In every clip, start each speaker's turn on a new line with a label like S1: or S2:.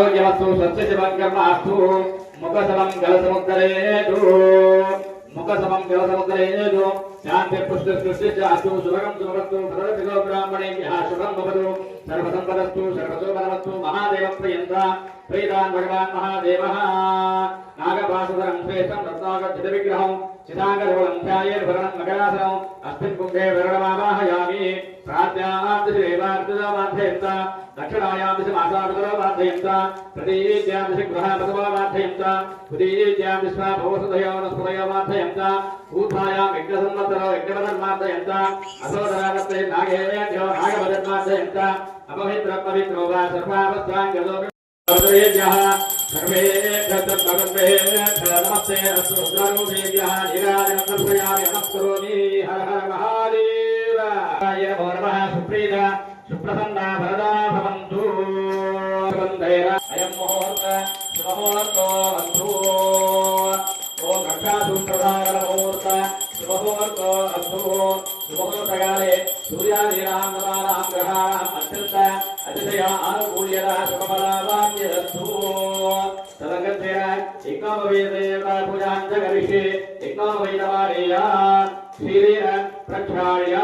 S1: ఆరోగ్యవస్తు సస్యశివం కర్మాస్తు ముఖశవం గలసముద్దరేదు ముఖశవం గలసముద్దరేదు శాంతి పుష్టి సృష్టి అస్తు శుభగం శుభవస్తు భరతపిదో బ్రాహ్మణేభ్యः శుభం భవతు. సర్వసంపదస్తు సర్వశోభనమస్తు మహాదేవ ప్రియంత ప్రీతాన్ భగవాన్ మహాదేవ. నాగపాసుధరం శ్రేష్టం రత్నాగ విగ్రహం చిదాంగరవళం ధ్యాయేర్ భరణం మకరాసనం అస్మిన్ కుంభే వరణమావాహయామి ప్రార్థ్యాం దిశ దేవార్థమాధ్యయంత దక్షిణాయాం దిశ మాసాభితరమాధ్యయంత ప్రతీత్యాం దిశ గృహపదమాధ్యయంత ఉదీత్యాం దిశ భవసుదయోనస్పదయోమాధ్యయంత ఊర్ధాయాం యజ్ఞసంవత్సరో యజ్ఞపదర్మాధ్యయంత అసోదరావత్తే నాగేభ్యో నాగపదర్మాధ్యయంత అపవిత్ర పవిత్రో వా సర్వావస్థాంగలో నమస్తే అస్తు రుద్రరూపేభ్య నిరాజనమర్పయామి నమస్కరోమి హర హర మహాదేవ ఓ నమ సుప్రీత సుప్రసన్న వరదా భవంతు అయం ముహూర్త శుభముహూర్తో అస్తు ఓ గంగా సుప్రధాన शुभमुहूर्तकाले सूर्यादीनां ग्रहाणाम् अत्यन्त अतिशय आनुकूल्यता शुभफलावान्यरस्तु तदगत्येन यज्ञोपवेदेवता पूजां च करिष्ये यज्ञोपवेदमानेय श्रीरेण प्रक्षाल्य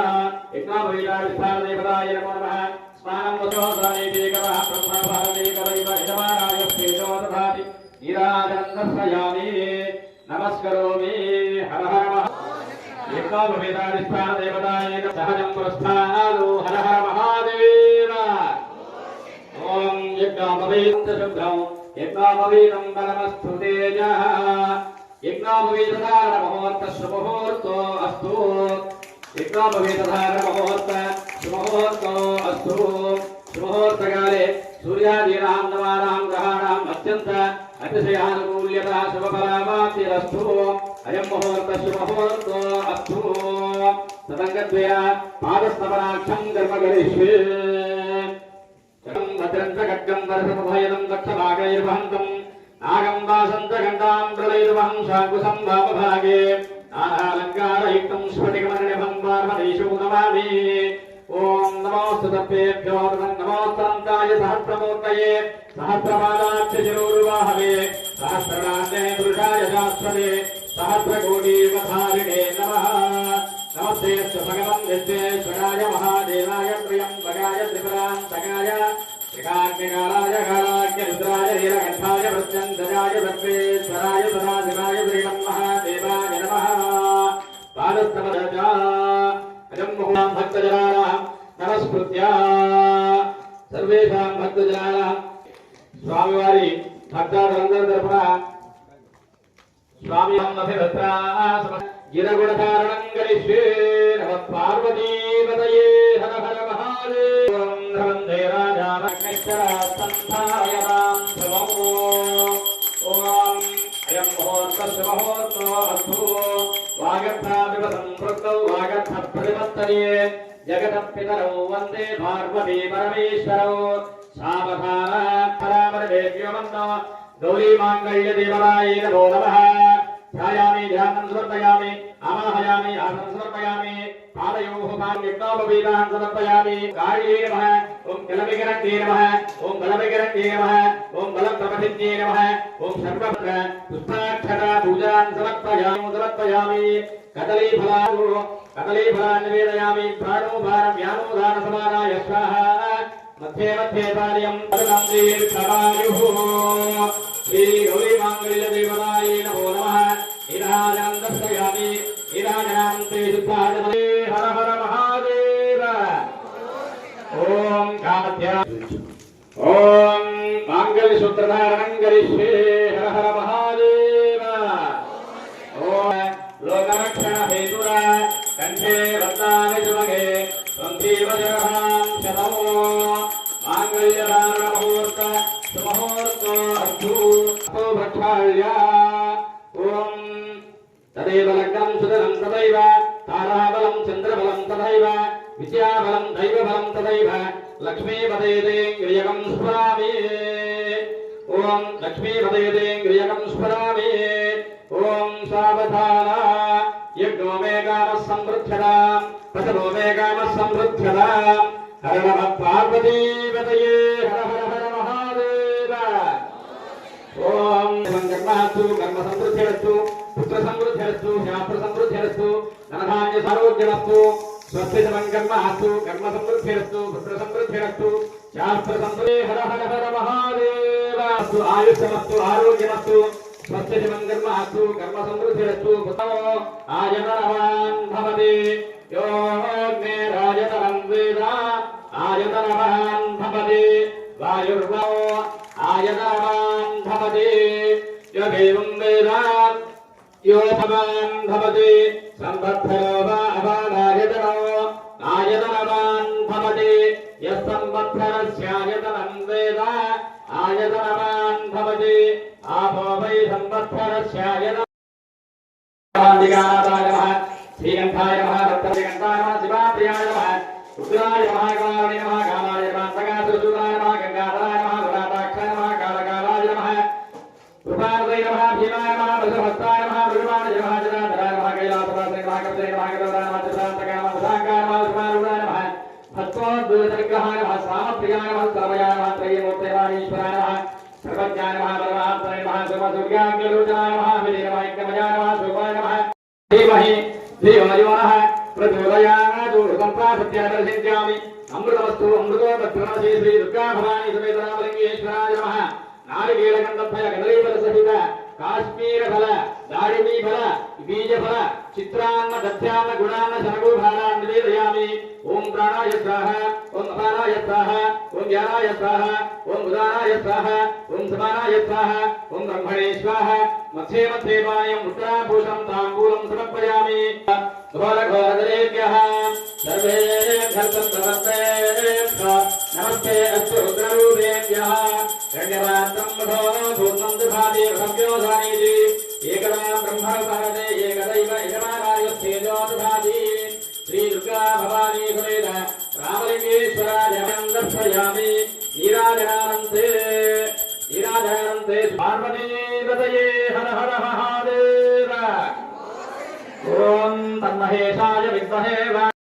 S1: यज्ञोपवेदाधिष्ठानदेवताय नमो। नमः स्नानं वसोदानेकेकवः ब्रह्मभारतेकवैव यजमानाय स्तेजो दधाति। नीराजन्दर्शयामि नमस्करोमि। हर हर ఏకామవేదాధిష్టానదేవతాయ సహజం పురస్థాలో హర హర మహాదేవ ఓం యజ్ఞామవేదంత శుభ్రం యజ్ఞామవేదం బలమస్తు తేజ యజ్ఞామవేదధారణ మహోర్త శుభముహూర్తో అస్తు యజ్ఞామవేదధారణ మహోర్త శుభముహూర్తో అస్తు శుభముహూర్తకాలే సూర్యాదీనాం నవానాం అత్యంత అతిశయానుకూల్యత శుభఫలామాప్తిరస్తు అయం ముహూర్తస్సు ముహూర్తో అత్తు తదంగద్వయ పాదస్తవరాక్షం గర్భగరిష్యే భద్రం గడ్డం వరసముభయనం దక్షభాగైర్వహంతం నాగం వాసంత గండాం ప్రళైర్వహం శాంకుశం వామభాగే నానాలంకారయుక్తం స్ఫటికమరణిభం వార్మదేశో నమామి ఓం నమోస్తు తప్పేభ్యో నమోస్తాంతాయ సహస్రమూర్తయే సహస్రపాదాక్ష శిరోర్వాహవే పురుషాయ శాస్త్రమే సహస్రకోటీవధారిణే నమః. నమస్తే భగవన్ విశ్వేశ్వరాయ మహాదేవాయ ప్రియంబగాయ త్రిపురాంతకాయ త్రికాగ్నికాలాయ కాలాగ్య రుద్రాయ నీలకంఠాయ ప్రత్యంతజాయ సర్వేశ్వరాయ సదాశివాయ శ్రీరం మహాదేవాయ నమః. పాదస్తమరజా అజం ముహూర్తం భక్తజనానాం నమస్కృత్య. సర్వేషాం భక్తజనానాం. స్వామివారి భక్తాదులందరి తరపున స్వామి గిరగుణధారణం గరిష్యే నమ పార్వతీపతయే హర హర మహాదేవం వందే రాజామక్షరాసంధాయతాం శుభమో ఓం అయం ముహూర్త శుభముహూర్తో అస్తు వాగర్థామివ సంపృక్తౌ వాగర్థ ప్రతిపత్తనే జగత పితరౌ వందే పార్వతీ పరమేశ్వరౌ गौरी मंगल्य देवराय नमो नमः ध्यायामि, ध्यानं समर्पयामि, आवाहयामि, आसनं समर्पयामि, पादयोः पादयुक्तापवेदान् समर्पयामि। गाये नमः ॐ कलविकरण्ये नमः ॐ बलविकरण्ये नमः ॐ बलप्रपथिन्ये नमः ॐ सर्वत्र पुष्पाक्षता पूजान् समर्पयामि समर्पयामि। कदलीफलान् कदलीफलान् निवेदयामि, प्राणोभारं यानोदानसमानाय स्वाहा। మధ్య మధ్య కార్యం శ్రీ గౌరీ మాంగళ్య దేవరాయ నమో నమ. నిరాజనందయామి నిరాజనాంతే శుద్ధాజమే హర హర మహాదేవ. ఓం కామధ్య. ఓం మాంగళ్య సూత్రధారణం కరిష్యే హర హర మహాదేవ. ఓం లోకరక్షణ హేతుర కంఠే రత్నాని శుభగే. సంధీవ జరహాం శతమో. सुमुहूर्तो अस्तु अस्तो भक्षाल्य ॐ तदेव लग्नं सुदनं तदैव ताराबलं चन्द्रबलं तथैव विद्याबलं दैवबलं तदैव लक्ष्मीपदेदेङ्ग्रियकं स्फुरामि ॐ लक्ष्मीपदेदेङ्ग्रियकं स्फुरामि ॐ सावधान यज्ञो मे कामः समृद्धताम् पशवो मे कामः समृद्धताम् हर नमः पार्वतीपतये हर సంపన్నస్తు కర్మ సమృద్ధిరస్తు పుత్ర సమృద్ధిరస్తు శాస్త్ర సమృద్ధిరస్తు ధనధాన్య సారోగ్యమస్తు స్వస్తి సమన్కర్మ అస్తు కర్మ సమృద్ధిరస్తు పుత్ర సమృద్ధిరస్తు శాస్త్ర సమృద్ధి హర హర హర మహాదేవ అస్తు ఆయుష్మస్తు ఆరోగ్యమస్తు స్వస్తి సమన్కర్మ అస్తు కర్మ సమృద్ధిరస్తు పుత్రో ఆజనవాన్ భవతి యో देवं वेदात् यो भवान् भवति सम्बद्धरो वा अवानायतनो आयतनवान् भवति यः सम्बद्धरस्यायतनं वेद आयतनवान् भवति आपो वै सम्बद्धरस्यायतनाय नमः श्रीगन्धाय दूरदर्गहाय नमः सामप्रियाय नमः सर्वयाय नमः त्रयमूर्तये नमः ईश्वराय नमः सर्वज्ञाय नमः परमात्मने नमः सर्वदुर्गाङ्गलोचनाय नमः विजय नमः एकमजाय नमः सुभाय नमः धीमहि धीमयो नः प्रचोदयात् हृदन्ता सत्यादर्शिष्यामि अमृतमस्तु अमृतो तत्प्रमसि श्रीदुर्गा भवानी समेत रामलिङ्गेश्वराय नमः नारिकेलकन्दभय कदलीफलसहित ಕಾಶ್ಮೀರ ಫಲ ದಾಳಿಮಿ ಫಲ ಬೀಜ ಫಲ ಚಿತ್ರಾನ್ನ ದಧ್ಯಾನ್ನ ಗುಣಾನ್ನ ಶನಗು ಫಲಾನ್ ನಿವೇದಯಾಮಿ ಓಂ ಪ್ರಾಣಾಯ ಸ್ವಾಹ ಓಂ ಅಪಾನಾಯ ಸ್ವಾಹ ಓಂ ಜ್ಞಾನಾಯ ಸ್ವಾಹ ಓಂ ಉದಾನಾಯ ಸ್ವಾಹ ಓಂ ಸಮಾನಾಯ ಸ್ವಾಹ ಓಂ ಬ್ರಹ್ಮಣೇ ಸ್ವಾಹ ಮಧ್ಯೆ ಮಧ್ಯೆ ವಾಯಂ ಉತ್ತರಾಭೂಷಂ ತಾಂಬೂಲಂ ಸಮರ್ಪಯಾಮಿ ಘೋರ ಘೋರದರೇಭ್ಯಃ ಸರ್ವೇ ಘರ್ತಂ ಸಮರ್ಪೇ ನಮಸ್ತೆ ಅಸ್ತು सूर्येभ्यः रण्यवात्रम्भो भूतम् दधाति भव्योधानीति एकदा ब्रह्म भारते एकदैव एकमाकार्यस्थेजो दधाति श्रीदुर्गा भवानी सुरेद रामलिङ्गेश्वराजयम् दर्शयामि नीराजनानन्ते नीराजनानन्ते पार्वतीपतये हर हर महादेव ॐ तन्महेशाय विद्महे